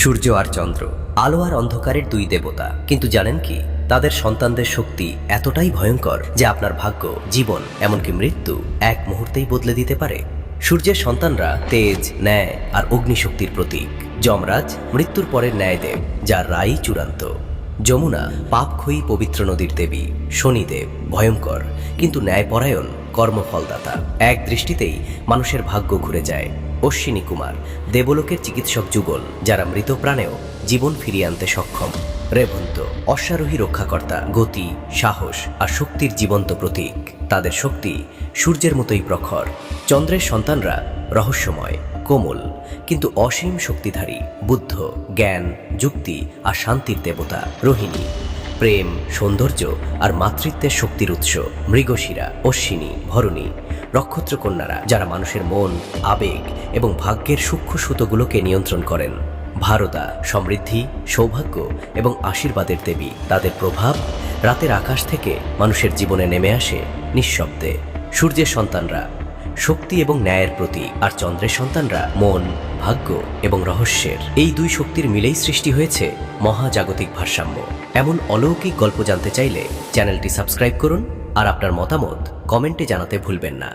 সূর্য আর চন্দ্র, আলো আর অন্ধকারের দুই দেবতা। কিন্তু জানেন কি? তাদের সন্তানদের শক্তি এতটাই ভয়ঙ্কর যে আপনার ভাগ্য, জীবন, এমনকি মৃত্যু এক মুহূর্তেই বদলে দিতে পারে। সূর্যের সন্তানরা তেজ, ন্যায় আর অগ্নিশক্তির প্রতীক। যমরাজ মৃত্যুর পরের ন্যায়দেব, যার রায় চূড়ান্ত। যমুনা পাপক্ষয়ী পবিত্র নদীর দেবী, শনিদেব ভয়ঙ্কর। কিন্তু ন্যায়পরায়ণ কর্মফলদাতা। এক দৃষ্টিতেই মানুষের ভাগ্য ঘুরে যায়। অশ্বিনী কুমার, দেবলোকের চিকিৎসক যুগল, যারা মৃত প্রাণেও জীবন ফিরিয়ে আনতে সক্ষম। রেভন্ত অশ্বারোহী রক্ষাকর্তা, গতি, সাহস আর শক্তির জীবন্ত প্রতীক। তাদের শক্তি সূর্যের মতোই প্রখর। চন্দ্রের সন্তানরা রহস্যময়, কোমল, কিন্তু অসীম শক্তিধারী। বুদ্ধ, জ্ঞান, যুক্তি আর শান্তির দেবতা, রোহিণী। প্রেম, সৌন্দর্য আর মাতৃত্বের শক্তির উৎস, মৃগশিরা, অশ্বিনী, ভরণী। নক্ষত্র কন্যারা, যারা মানুষের মন, আবেগ এবং ভাগ্যের সূক্ষ্ম সুতোগুলোকে নিয়ন্ত্রণ করেন। ভারতা, সমৃদ্ধি, সৌভাগ্য এবং আশীর্বাদের দেবী। তাদের প্রভাব রাতের আকাশ থেকে মানুষের জীবনে নেমে আসে নিঃশব্দে। সূর্যের সন্তানরা শক্তি এবং ন্যায়ের প্রতীক আর চন্দ্রের সন্তানরা মন, ভাগ্য এবং রহস্যের। এই দুই শক্তির মিলেই সৃষ্টি হয়েছে মহাজাগতিক ভারসাম্য। এমন অলৌকিক গল্প জানতে চাইলে চ্যানেলটি সাবস্ক্রাইব করুন আর আপনার মতামত কমেন্টে জানাতে ভুলবেন না।